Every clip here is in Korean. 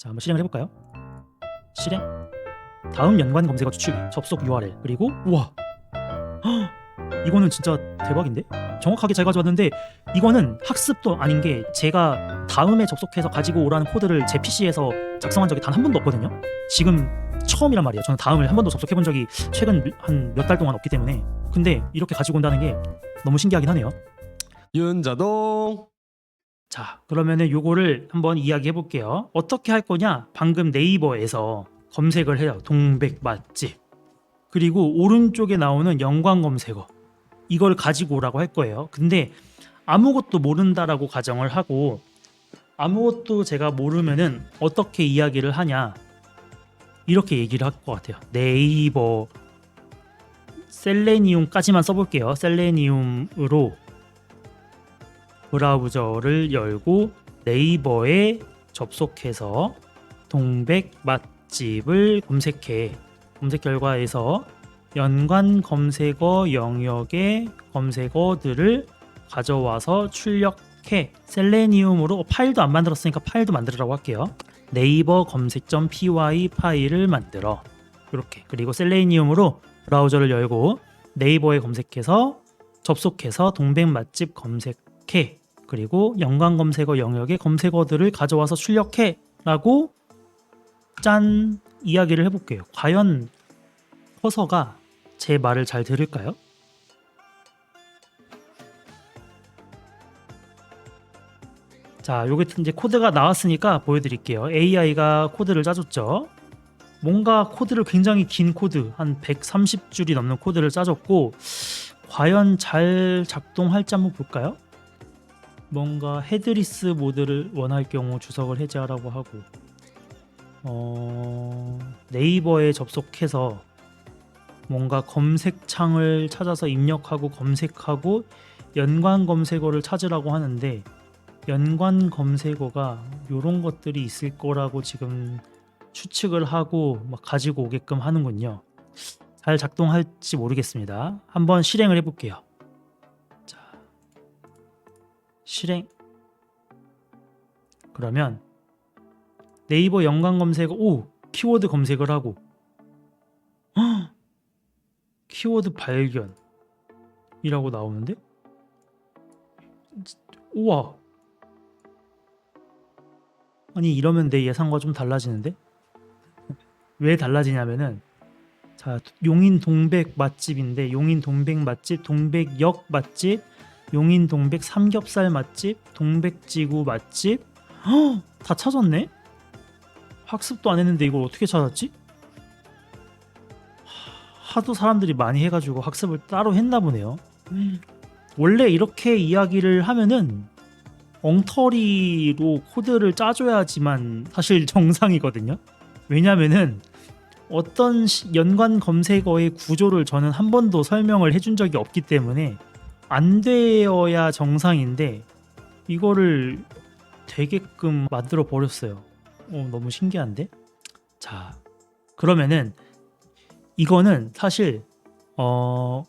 자, 한번 실행을 해볼까요? 실행. 다음 연관 검색어 추출기, 접속 URL 그리고 우와, 헉, 이거는 진짜 대박인데? 정확하게 잘 가져왔는데 이거는 학습도 아닌 게 제가 다음에 접속해서 가지고 오라는 코드를 제 PC에서 작성한 적이 단 한 번도 없거든요. 지금 처음이란 말이에요. 저는 다음을 한 번도 접속해 본 적이 최근 한 몇 달 동안 없기 때문에 근데 이렇게 가지고 온다는 게 너무 신기하긴 하네요. 윤자동 자, 그러면은 요거를 한번 이야기해 볼게요. 어떻게 할 거냐? 방금 네이버에서 검색을 해요. 동백 맛집. 그리고 오른쪽에 나오는 연관 검색어. 이걸 가지고 오라고 할 거예요. 근데 아무것도 모른다라고 가정을 하고 아무것도 제가 모르면은 어떻게 이야기를 하냐? 이렇게 얘기를 할 것 같아요. 네이버 셀레니움까지만 써볼게요. 셀레니움으로 브라우저를 열고 네이버에 접속해서 동백 맛집을 검색해. 검색 결과에서 연관 검색어 영역의 검색어들을 가져와서 출력해. 셀레니움으로 파일도 안 만들었으니까 파일도 만들으라고 할게요. 네이버 검색.py 파일을 만들어. 이렇게. 그리고 셀레니움으로 브라우저를 열고 네이버에 검색해서 접속해서 동백 맛집 검색해 그리고 연관 검색어 영역의 검색어들을 가져와서 출력해 라고 짠 이야기를 해볼게요. 과연 커서가 제 말을 잘 들을까요? 자, 요게 이제 코드가 나왔으니까 보여드릴게요. AI가 코드를 짜줬죠. 뭔가 코드를 굉장히 긴 코드, 한 130줄이 넘는 코드를 짜줬고, 과연 잘 작동할지 한번 볼까요? 뭔가 헤드리스 모드를 원할 경우 주석을 해제하라고 하고 어... 네이버에 접속해서 뭔가 검색창을 찾아서 입력하고 검색하고 연관 검색어를 찾으라고 하는데 연관 검색어가 이런 것들이 있을 거라고 지금 추측을 하고 막 가지고 오게끔 하는군요. 잘 작동할지 모르겠습니다. 한번 실행을 해볼게요. 실행. 그러면 네이버 연관 검색어 오 키워드 검색을 하고. 헉! 키워드 발견이라고 나오는데? 우와. 아니 이러면 내 예상과 좀 달라지는데? 왜 달라지냐면은 자 용인 동백 맛집인데 용인 동백 맛집 동백역 맛집 용인 동백 삼겹살 맛집 동백지구 맛집? 헉, 다 찾았네? 학습도 안 했는데 이걸 어떻게 찾았지? 하- 하도 사람들이 많이 해가지고 학습을 따로 했나 보네요. 원래 이렇게 이야기를 하면은 엉터리로 코드를 짜줘야지만 사실 정상이거든요. 왜냐면은 어떤 시- 연관 검색어의 구조를 저는 한 번도 설명을 해준 적이 없기 때문에 안 되어야 정상인데 이거를 되게끔 만들어 버렸어요. 어, 너무 신기한데? 자, 그러면은 이거는 사실 어,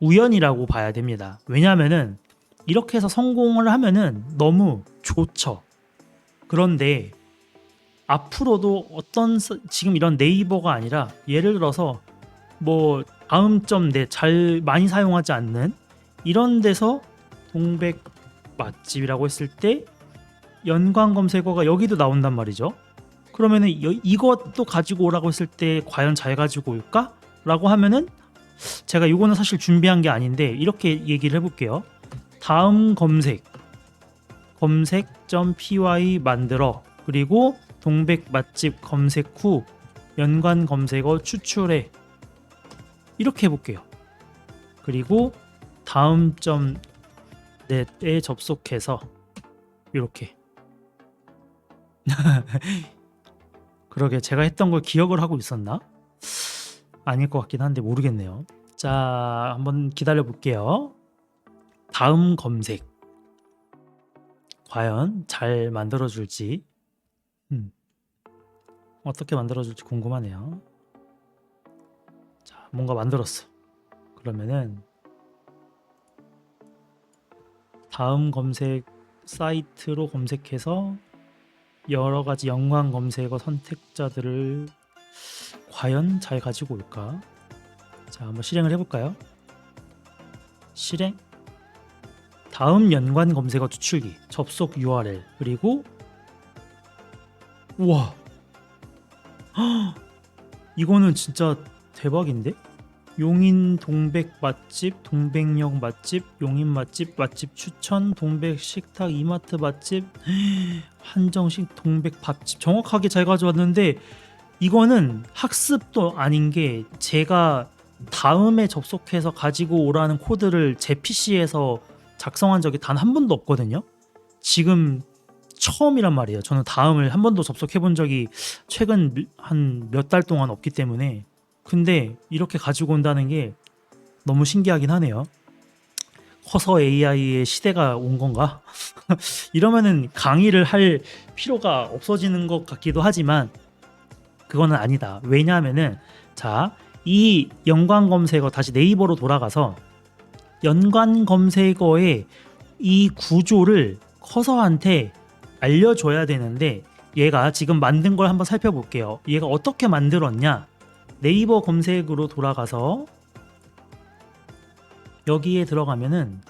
우연이라고 봐야 됩니다. 왜냐면은 이렇게 해서 성공을 하면은 너무 좋죠. 그런데 앞으로도 어떤 서- 지금 이런 네이버가 아니라 예를 들어서 뭐 다음 점 내 잘 많이 사용하지 않는 이런 데서 동백 맛집이라고 했을 때 연관 검색어가 여기도 나온단 말이죠. 그러면은 여- 이것도 가지고 오라고 했을 때 과연 잘 가지고 올까? 라고 하면은 제가 이거는 사실 준비한 게 아닌데 이렇게 얘기를 해볼게요. 다음 검색 검색.py 만들어 그리고 동백 맛집 검색 후 연관 검색어 추출해 이렇게 해볼게요. 그리고 다음 점 넷에 접속해서 이렇게 그러게 제가 했던 걸 기억을 하고 있었나? 아닐 것 같긴 한데 모르겠네요. 자, 한번 기다려 볼게요. 다음 검색 과연 잘 만들어 줄지 음. 어떻게 만들어 줄지 궁금하네요. 자, 뭔가 만들었어. 그러면은 다음 검색 사이트로 검색해서 여러 가지 연관 검색어 선택자들을 과연 잘 가지고 올까? 자, 한번 실행을 해볼까요? 실행. 다음 연관 검색어 추출기, 접속 URL, 그리고 우와, 헉, 이거는 진짜 대박인데? 용인 동백 맛집, 동백역 맛집, 용인 맛집, 맛집 추천, 동백 식탁, 이마트 맛집, 한정식 동백 밥집 정확하게 잘 가져왔는데 이거는 학습도 아닌 게 제가 다음에 접속해서 가지고 오라는 코드를 제 PC에서 작성한 적이 단 한 번도 없거든요. 지금 처음이란 말이에요. 저는 다음을 한 번도 접속해 본 적이 최근 한 몇 달 동안 없기 때문에 근데 이렇게 가지고 온다는 게 너무 신기하긴 하네요. 커서 AI의 시대가 온 건가? 이러면은 강의를 할 필요가 없어지는 것 같기도 하지만 그거는 아니다. 왜냐하면은 자, 이 연관 검색어 다시 네이버로 돌아가서 연관 검색어의 이 구조를 커서한테 알려줘야 되는데 얘가 지금 만든 걸 한번 살펴볼게요. 얘가 어떻게 만들었냐? 네이버 검색으로 돌아가서 여기에 들어가면은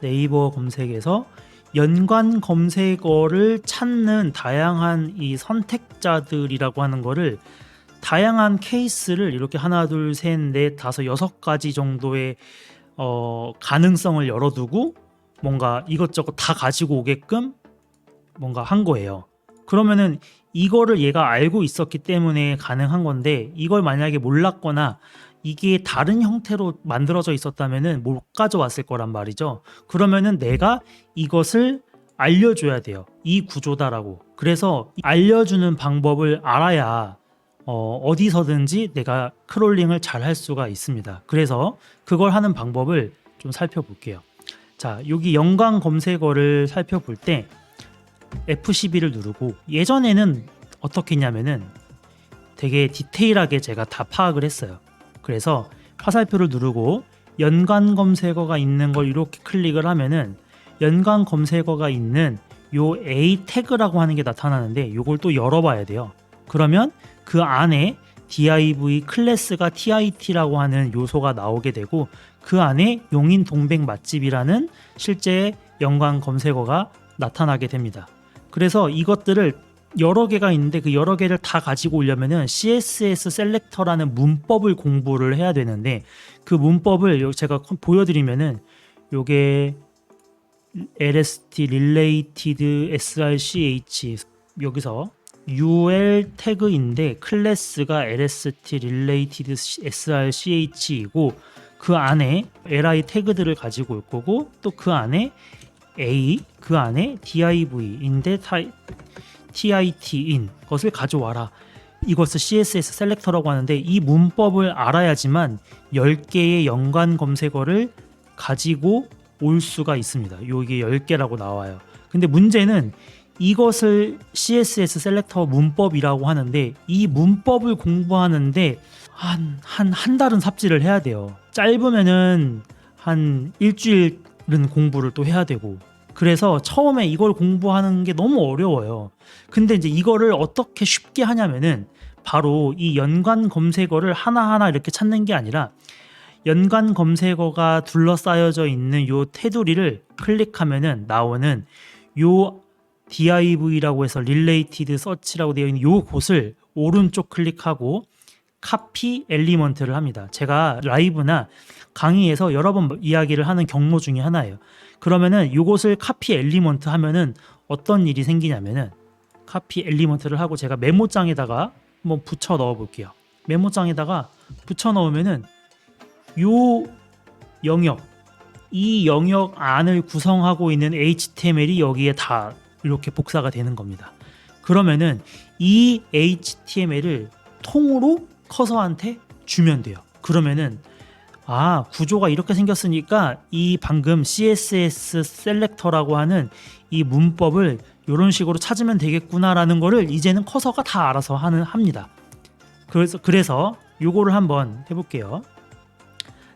네이버 검색에서 연관 검색어를 찾는 다양한 이 선택자들이라고 하는 거를 다양한 케이스를 이렇게 하나 둘 셋 넷 다섯 여섯 가지 정도의 어, 가능성을 열어두고 뭔가 이것저것 다 가지고 오게끔 뭔가 한 거예요. 그러면은 이거를 얘가 알고 있었기 때문에 가능한 건데 이걸 만약에 몰랐거나 이게 다른 형태로 만들어져 있었다면은 못 가져왔을 거란 말이죠. 그러면은 내가 이것을 알려줘야 돼요. 이 구조다라고. 그래서 알려주는 방법을 알아야 어, 어디서든지 내가 크롤링을 잘 할 수가 있습니다. 그래서 그걸 하는 방법을 좀 살펴볼게요. 자, 여기 연관 검색어를 살펴볼 때 F12를 누르고 예전에는 어떻게 했냐면은 되게 디테일하게 제가 다 파악을 했어요. 그래서 화살표를 누르고 연관 검색어가 있는 걸 이렇게 클릭을 하면은 연관 검색어가 있는 요 A 태그라고 하는 게 나타나는데 요걸 또 열어봐야 돼요. 그러면 그 안에 div 클래스가 tit라고 하는 요소가 나오게 되고 그 안에 용인 동백 맛집이라는 실제 연관 검색어가 나타나게 됩니다. 그래서 이것들을 여러 개가 있는데 그 여러 개를 다 가지고 오려면은 CSS 셀렉터라는 문법을 공부를 해야 되는데 그 문법을 요- 제가 보여드리면은 요게 LST related srch 여기서 UL 태그인데 클래스가 LST related srch이고 그 안에 li 태그들을 가지고 올 거고 또 그 안에 a 그 안에 div인데 tit인 것을 가져와라. 이것을 CSS 셀렉터라고 하는데 이 문법을 알아야지만 10개의 연관 검색어를 가지고 올 수가 있습니다. 요게 10개라고 나와요. 근데 문제는 이것을 CSS 셀렉터 문법이라고 하는데 이 문법을 공부하는데 한 한한 달은 삽질을 해야 돼요. 짧으면은 한 일주일은 공부를 또 해야 되고 그래서 처음에 이걸 공부하는 게 너무 어려워요. 근데 이제 이거를 어떻게 쉽게 하냐면은 바로 이 연관 검색어를 하나하나 이렇게 찾는 게 아니라 연관 검색어가 둘러싸여져 있는 요 테두리를 클릭하면은 나오는 요 div라고 해서 related search라고 되어 있는 요 곳을 오른쪽 클릭하고 카피 엘리먼트를 합니다. 제가 라이브나 강의에서 여러 번 이야기를 하는 경로 중에 하나예요. 그러면은 요것을 카피 엘리먼트 하면은 어떤 일이 생기냐면은 카피 엘리먼트를 하고 제가 메모장에다가 한번 붙여 넣어 볼게요. 메모장에다가 붙여 넣으면은 요 영역 이 영역 안을 구성하고 있는 HTML이 여기에 다 이렇게 복사가 되는 겁니다. 그러면은 이 HTML을 통으로 커서한테 주면 돼요. 그러면은 아 구조가 이렇게 생겼으니까 이 방금 CSS 셀렉터라고 하는 이 문법을 이런 식으로 찾으면 되겠구나라는 거를 이제는 커서가 다 알아서 하는 합니다. 그래서 그래서 요거를 한번 해볼게요.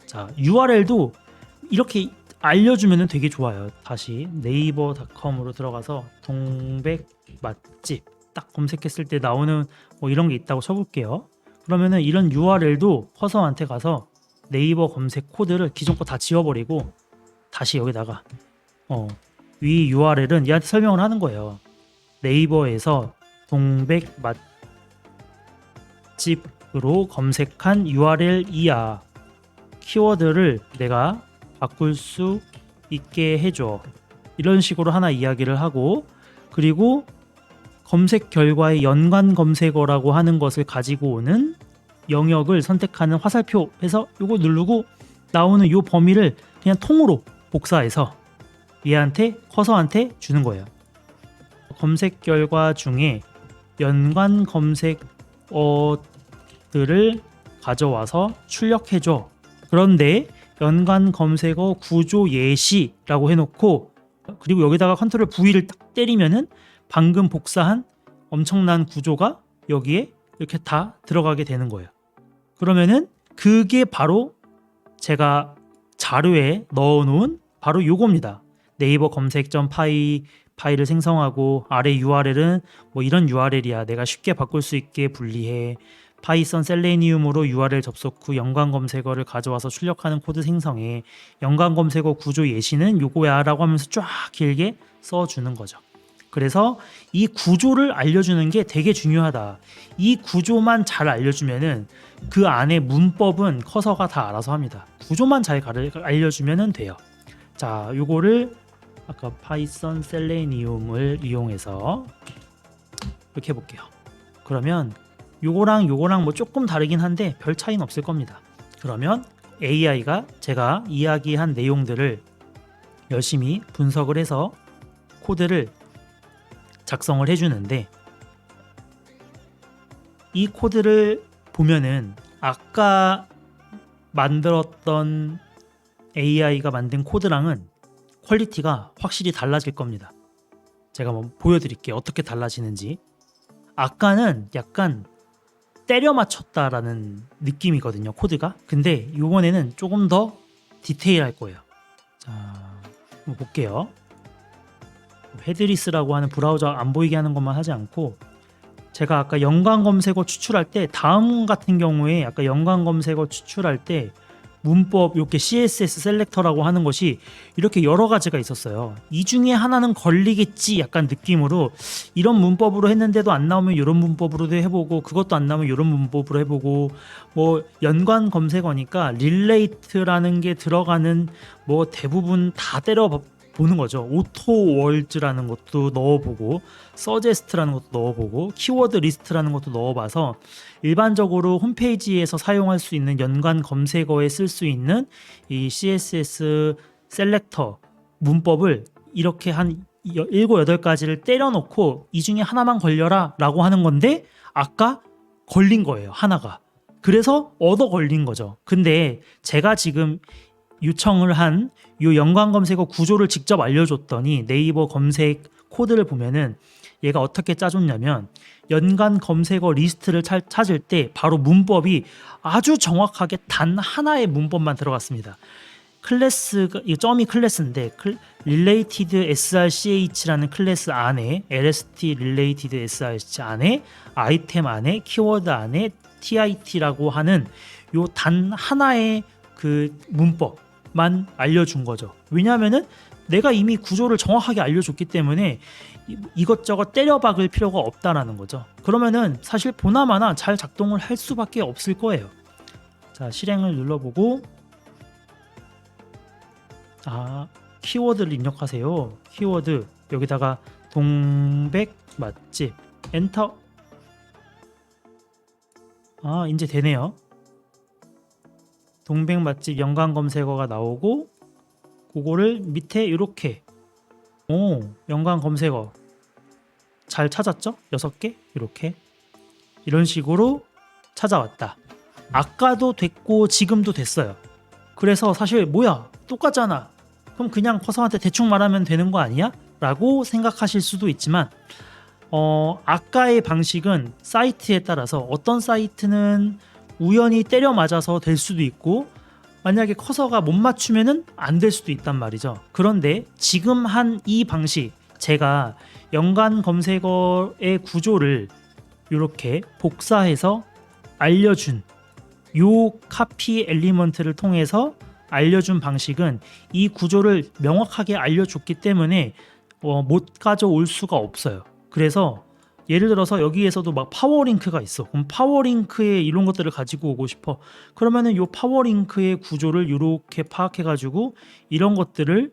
자 URL도 이렇게 알려주면 되게 좋아요. 다시 네이버닷컴으로 들어가서 동백 맛집 딱 검색했을 때 나오는 뭐 이런 게 있다고 쳐볼게요. 그러면은 이런 URL도 커서한테 가서 네이버 검색 코드를 기존 거 다 지워버리고 다시 여기다가 어, 위 URL은 얘한테 설명을 하는 거예요. 네이버에서 동백 맛집으로 검색한 URL이야. 키워드를 내가 바꿀 수 있게 해줘. 이런 식으로 하나 이야기를 하고 그리고 검색 결과의 연관 검색어라고 하는 것을 가지고 오는 영역을 선택하는 화살표에서 이거 누르고 나오는 요 범위를 그냥 통으로 복사해서 얘한테 커서한테 주는 거예요. 검색 결과 중에 연관 검색어들을 가져와서 출력해줘. 그런데 연관 검색어 구조 예시라고 해놓고 그리고 여기다가 컨트롤 V를 딱 때리면은 방금 복사한 엄청난 구조가 여기에 이렇게 다 들어가게 되는 거예요. 그러면은 그게 바로 제가 자료에 넣어놓은 바로 요겁니다. 네이버 검색.점 파이 파일을 생성하고 아래 URL은 뭐 이런 URL이야. 내가 쉽게 바꿀 수 있게 분리해. 파이썬 셀레니움으로 URL 접속 후 연관 검색어를 가져와서 출력하는 코드 생성해. 연관 검색어 구조 예시는 요거야라고 하면서 쫙 길게 써 주는 거죠. 그래서 이 구조를 알려주는 게 되게 중요하다. 이 구조만 잘 알려주면은 그 안에 문법은 커서가 다 알아서 합니다. 구조만 잘 알려주면은 돼요. 자, 요거를 아까 파이썬 셀레니움을 이용해서 이렇게 해볼게요. 그러면 요거랑 요거랑 뭐 조금 다르긴 한데 별 차이는 없을 겁니다. 그러면 AI가 제가 이야기한 내용들을 열심히 분석을 해서 코드를 작성을 해주는데 이 코드를 보면은 아까 만들었던 AI가 만든 코드랑은 퀄리티가 확실히 달라질 겁니다. 제가 한번 보여드릴게요. 어떻게 달라지는지. 아까는 약간 때려 맞췄다라는 느낌이거든요. 코드가. 근데 이번에는 조금 더 디테일할 거예요. 자, 한번 볼게요. 헤드리스라고 하는 브라우저 안 보이게 하는 것만 하지 않고 제가 아까 연관 검색어 추출할 때 다음 같은 경우에 아까 연관 검색어 추출할 때 문법 이렇게 CSS 셀렉터라고 하는 것이 이렇게 여러 가지가 있었어요. 이 중에 하나는 걸리겠지 약간 느낌으로 이런 문법으로 했는데도 안 나오면 이런 문법으로도 해보고 그것도 안 나오면 이런 문법으로 해보고 뭐 연관 검색어니까 릴레이트라는 게 들어가는 뭐 대부분 다 때려 보는 거죠. 오토 월즈라는 것도 넣어보고 서제스트라는 것도 넣어보고 키워드 리스트라는 것도 넣어봐서 일반적으로 홈페이지에서 사용할 수 있는 연관 검색어에 쓸 수 있는 이 CSS 셀렉터 문법을 이렇게 한 여- 일곱 여덟 가지를 때려놓고 이 중에 하나만 걸려라 라고 하는 건데 아까 걸린 거예요 하나가 그래서 얻어 걸린 거죠 근데 제가 지금 요청을 한 요 연관 검색어 구조를 직접 알려줬더니 네이버 검색 코드를 보면은 얘가 어떻게 짜줬냐면 연관 검색어 리스트를 차- 찾을 때 바로 문법이 아주 정확하게 단 하나의 문법만 들어갔습니다. 클래스가 이 점이 클래스인데 클, related srch라는 클래스 안에 lst related srch 안에 아이템 안에 키워드 안에 tig라고 하는 요 단 하나의 그 문법 만 알려준 거죠. 왜냐하면은 내가 이미 구조를 정확하게 알려줬기 때문에 이- 이것저것 때려박을 필요가 없다라는 거죠. 그러면은 사실 보나마나 잘 작동을 할 수밖에 없을 거예요. 자 실행을 눌러보고 아 키워드를 입력하세요. 키워드 여기다가 동백 맛집 엔터 아 이제 되네요. 동백 맛집 연관 검색어가 나오고 그거를 밑에 이렇게 오 연관 검색어 잘 찾았죠? 여섯 개 이렇게 이런 식으로 찾아왔다. 아까도 됐고 지금도 됐어요. 그래서 사실 뭐야 똑같잖아. 그럼 그냥 커서한테 대충 말하면 되는 거 아니야? 라고 생각하실 수도 있지만 어, 아까의 방식은 사이트에 따라서 어떤 사이트는 우연히 때려 맞아서 될 수도 있고 만약에 커서가 못 맞추면은 안 될 수도 있단 말이죠. 그런데 지금 한 이 방식 제가 연관 검색어의 구조를 이렇게 복사해서 알려준 요 카피 엘리먼트를 통해서 알려준 방식은 이 구조를 명확하게 알려줬기 때문에 어, 못 가져올 수가 없어요. 그래서 예를 들어서 여기에서도 막 파워링크가 있어. 그럼 파워링크에 이런 것들을 가지고 오고 싶어. 그러면은 요 파워링크의 구조를 이렇게 파악해가지고 이런 것들을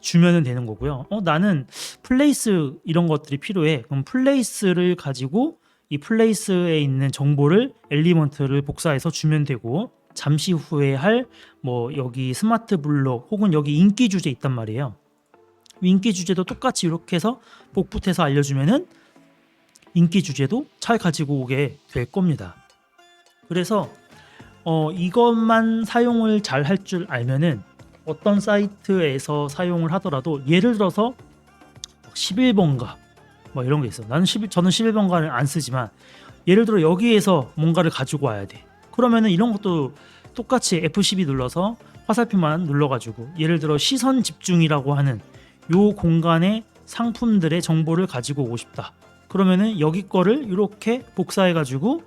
주면은 되는 거고요. 어, 나는 플레이스 이런 것들이 필요해. 그럼 플레이스를 가지고 이 플레이스에 있는 정보를 엘리먼트를 복사해서 주면 되고 잠시 후에 할 뭐 여기 스마트 블록 혹은 여기 인기 주제 있단 말이에요. 인기 주제도 똑같이 이렇게 해서 복붙해서 알려주면은 인기 주제도 잘 가지고 오게 될 겁니다. 그래서 어, 이것만 사용을 잘 할 줄 알면은 어떤 사이트에서 사용을 하더라도 예를 들어서 11번가 뭐 이런 게 있어. 나는 11, 저는 11번가를 안 쓰지만 예를 들어 여기에서 뭔가를 가지고 와야 돼. 그러면은 이런 것도 똑같이 F12 눌러서 화살표만 눌러가지고 예를 들어 시선 집중이라고 하는 요 공간의 상품들의 정보를 가지고 오고 싶다. 그러면은 여기 거를 이렇게 복사해가지고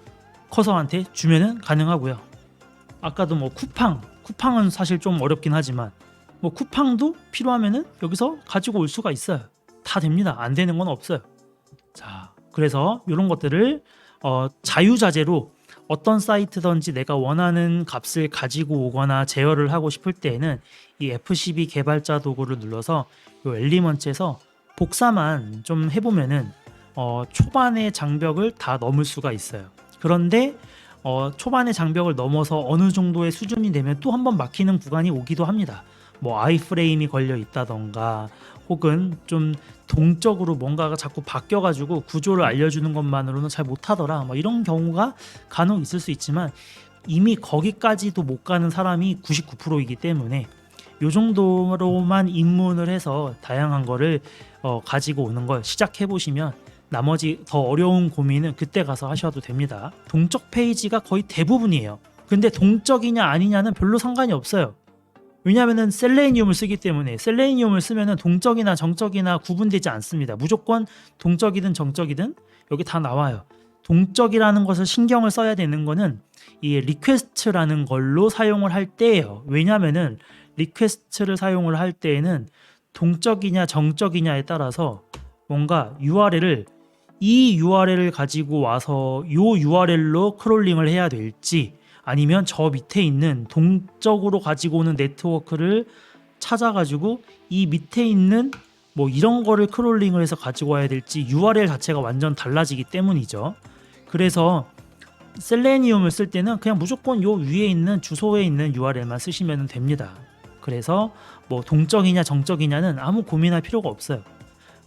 커서한테 주면은 가능하고요. 아까도 뭐 쿠팡, 쿠팡은 사실 좀 어렵긴 하지만 뭐 쿠팡도 필요하면은 여기서 가지고 올 수가 있어요. 다 됩니다. 안 되는 건 없어요. 자, 그래서 이런 것들을 어, 자유자재로 어떤 사이트든지 내가 원하는 값을 가지고 오거나 제어를 하고 싶을 때에는 이 F12 개발자 도구를 눌러서 이 엘리먼츠에서 복사만 좀 해보면은 어, 초반의 장벽을 다 넘을 수가 있어요. 그런데 어, 초반의 장벽을 넘어서 어느 정도의 수준이 되면 또 한 번 막히는 구간이 오기도 합니다. 뭐 아이프레임이 걸려 있다던가 혹은 좀 동적으로 뭔가가 자꾸 바뀌어가지고 구조를 알려주는 것만으로는 잘 못하더라. 뭐 이런 경우가 간혹 있을 수 있지만 이미 거기까지도 못 가는 사람이 99%이기 때문에 요 정도로만 입문을 해서 다양한 거를 어, 가지고 오는 걸 시작해 보시면 나머지 더 어려운 고민은 그때 가서 하셔도 됩니다. 동적 페이지가 거의 대부분이에요. 근데 동적이냐 아니냐는 별로 상관이 없어요. 왜냐하면 셀레니움을 쓰기 때문에 셀레니움을 쓰면은 동적이나 정적이나 구분되지 않습니다. 무조건 동적이든 정적이든 여기 다 나와요. 동적이라는 것을 신경을 써야 되는 거는 이 리퀘스트라는 걸로 사용을 할 때예요. 왜냐하면은 리퀘스트를 사용을 할 때에는 동적이냐 정적이냐에 따라서 뭔가 URL을 이 URL을 가지고 와서 요 URL로 크롤링을 해야 될지 아니면 저 밑에 있는 동적으로 가지고 오는 네트워크를 찾아가지고 이 밑에 있는 뭐 이런 거를 크롤링을 해서 가지고 와야 될지 URL 자체가 완전 달라지기 때문이죠. 그래서 셀레니움을 쓸 때는 그냥 무조건 요 위에 있는 주소에 있는 URL만 쓰시면 됩니다. 그래서 뭐 동적이냐 정적이냐는 아무 고민할 필요가 없어요.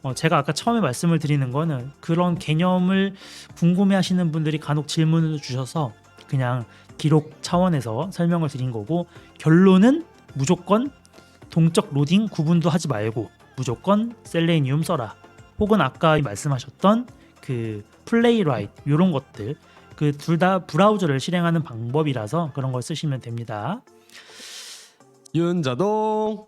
어, 제가 아까 처음에 말씀을 드리는 거는 그런 개념을 궁금해하시는 분들이 간혹 질문을 주셔서 그냥 기록 차원에서 설명을 드린 거고 결론은 무조건 동적 로딩 구분도 하지 말고 무조건 셀레니움 써라. 혹은 아까 말씀하셨던 그 플레이라이트 이런 것들 그 둘 다 브라우저를 실행하는 방법이라서 그런 걸 쓰시면 됩니다. 윤자동